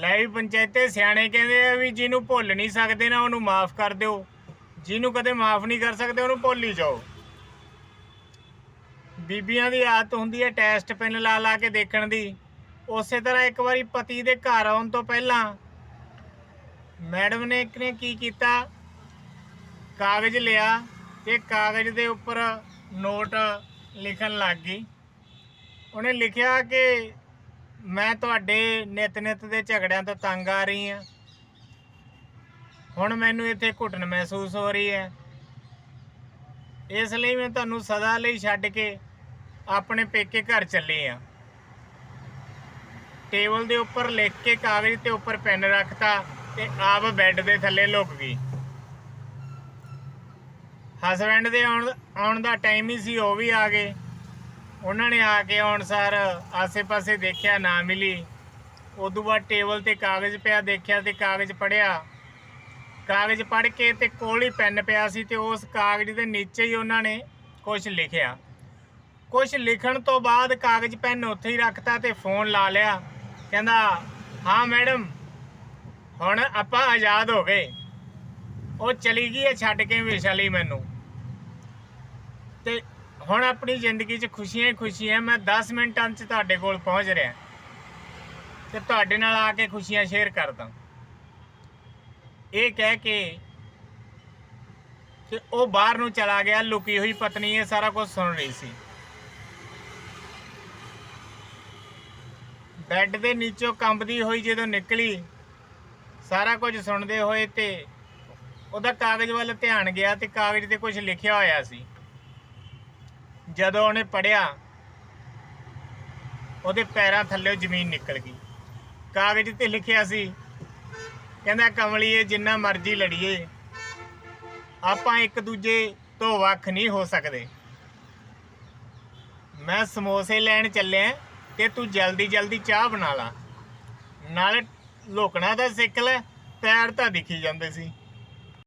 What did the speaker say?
ਲੈ ਵੀ ਪੰਚਾਇਤੇ ਸਿਆਣੇ ਕਹਿੰਦੇ ਆ ਵੀ ਜਿਹਨੂੰ ਭੁੱਲ ਨਹੀਂ ਸਕਦੇ ਨਾ ਉਹਨੂੰ ਮਾਫ ਕਰ ਦਿਓ। ਜਿਹਨੂੰ ਕਦੇ ਮਾਫ ਨਹੀਂ ਕਰ ਸਕਦੇ ਉਹਨੂੰ ਭੁੱਲ ਹੀ ਜਾਓ। ਬੀਬੀਆਂ ਦੀ ਆਦਤ ਹੁੰਦੀ ਹੈ ਟੈਸਟ ਪਿੰਨ ਲਾ ਲਾ ਕੇ ਦੇਖਣ ਦੀ। ਉਸੇ ਤਰ੍ਹਾਂ ਇੱਕ ਵਾਰੀ ਪਤੀ ਦੇ ਘਰ ਆਉਣ ਤੋਂ ਪਹਿਲਾਂ ਮੈਡਮ ਨੇ ਇੱਕ ਨੇ ਕੀ ਕੀਤਾ? ਕਾਗਜ਼ ਲਿਆ ਤੇ ਕਾਗਜ਼ ਦੇ ਉੱਪਰ ਨੋਟ ਲਿਖਣ ਲੱਗ ਗਈ। ਉਹਨੇ ਲਿਖਿਆ ਕਿ ਮੈਂ ਤੁਹਾਡੇ ਨਿਤ ਨਿਤ ਦੇ ਝਗੜਿਆਂ ਤੋਂ ਤੰਗ ਆ ਰਹੀ ਹਾਂ। ਹੁਣ ਮੈਨੂੰ ਇੱਥੇ ਘੁੱਟਣ ਮਹਿਸੂਸ ਹੋ ਰਹੀ ਹੈ। ਇਸ ਲਈ ਮੈਂ ਤੁਹਾਨੂੰ ਸਦਾ ਲਈ ਛੱਡ ਕੇ ਆਪਣੇ ਪੇਕੇ ਘਰ ਚੱਲੇ ਆ ਟੇਬਲ ਦੇ ਉੱਪਰ ਲਿਖ ਕੇ ਕਾਗਜ਼ ਤੇ ਉੱਪਰ ਪੈਨ ਰੱਖਤਾ ਤੇ ਆਪ ਬੈੱਡ ਦੇ ਥੱਲੇ ਲੁਕ ਗਈ। ਹਸਬੈਂਡ ਦੇ ਆਉਣ ਆਉਣ ਦਾ ਟਾਈਮ ਹੀ ਸੀ, ਉਹ ਵੀ ਆ ਗਏ। ਉਹਨਾਂ ਨੇ ਆ ਕੇ ਆਉਣ ਸਾਰ ਆਸੇ-ਪਾਸੇ ਦੇਖਿਆ, ਨਾ ਮਿਲੀ। ਉਦੋਂ ਬਾਅਦ ਟੇਬਲ ਤੇ ਕਾਗਜ਼ ਪਿਆ, ਦੇਖਿਆ ਤੇ ਕਾਗਜ਼ ਪੜਿਆ ਕਾਗਜ਼ ਪੜ੍ਹ ਕੇ ਤੇ ਕੋਲ ਹੀ ਪੈਨ ਪਿਆ ਸੀ ਤੇ ਉਸ ਕਾਗਜ਼ ਦੇ ਨੀਚੇ ਹੀ ਉਹਨਾਂ ਨੇ ਕੁਝ ਲਿਖਿਆ। ਕੁਝ ਲਿਖਣ ਤੋਂ ਬਾਅਦ ਕਾਗਜ਼ ਪੈਨ ਉੱਥੇ ਹੀ ਰੱਖਤਾ ਤੇ ਫੋਨ ਲਾ ਲਿਆ। ਕਹਿੰਦਾ, ਹਾਂ ਮੈਡਮ, ਹੁਣ ਆਪਾਂ ਆਜ਼ਾਦ ਹੋ ਗਏ। ਉਹ ਚਲੀ ਗਈ ਹੈ ਛੱਡ ਕੇ ਹਮੇਸ਼ਾ ਲਈ ਮੈਨੂੰ। ਤੇ ਹੁਣ ਆਪਣੀ ਜ਼ਿੰਦਗੀ 'ਚ ਖੁਸ਼ੀਆਂ ਹੀ ਖੁਸ਼ੀਆਂ, ਮੈਂ 10 ਮਿੰਟਾਂ 'ਚ ਤੁਹਾਡੇ ਕੋਲ ਪਹੁੰਚ ਰਿਹਾ। ਤੇ ਤੁਹਾਡੇ ਨਾਲ ਆ ਕੇ ਖੁਸ਼ੀਆਂ ਸ਼ੇਅਰ ਕਰਦਾ ਇਹ ਕਹਿ ਕੇ ਕਿ ਉਹ ਬਾਹਰ ਨੂੰ ਚਲਾ ਗਿਆ, ਲੁਕੀ ਹੋਈ ਪਤਨੀ, ਇਹ ਸਾਰਾ ਕੁਝ ਸੁਣ ਰਹੀ ਸੀ। ਬੈੱਡ ਦੇ ਨੀਚੋਂ ਕੰਬਦੀ ਹੋਈ ਜਦੋਂ ਨਿਕਲੀ, ਸਾਰਾ ਕੁਝ ਸੁਣਦੇ ਹੋਏ ਤੇ ਉਹਦਾ ਕਾਗਜ਼ ਵੱਲ ਧਿਆਨ ਗਿਆ ਤੇ ਕਾਗਜ਼ ਤੇ ਕੁਝ ਲਿਖਿਆ ਹੋਇਆ ਸੀ। ਜਦੋਂ ਉਹਨੇ ਪੜਿਆ ਉਹਦੇ ਪੈਰਾਂ ਥੱਲੇ ਜ਼ਮੀਨ ਨਿਕਲ ਗਈ। ਕਾਗਜ਼ ਤੇ ਲਿਖਿਆ ਸੀ, ਕਹਿੰਦਾ, ਕਮਲੀਏ, ਜਿੰਨਾ ਮਰਜ਼ੀ ਲੜੀਏ, ਆਪਾਂ ਇੱਕ ਦੂਜੇ ਤੋਂ ਵੱਖ ਨਹੀਂ ਹੋ ਸਕਦੇ। ਮੈਂ ਸਮੋਸੇ ਲੈਣ ਚੱਲਿਆ ਤੇ ਤੂੰ ਜਲਦੀ ਜਲਦੀ ਚਾਹ ਬਣਾ ਲਾ। ਨਾਲ ਲੋਕਣਾ ਦਾ ਸਿੱਖ ਲੈ, ਪੈਰ ਤਾਂ ਦਿਖੀ ਜਾਂਦੇ ਸੀ।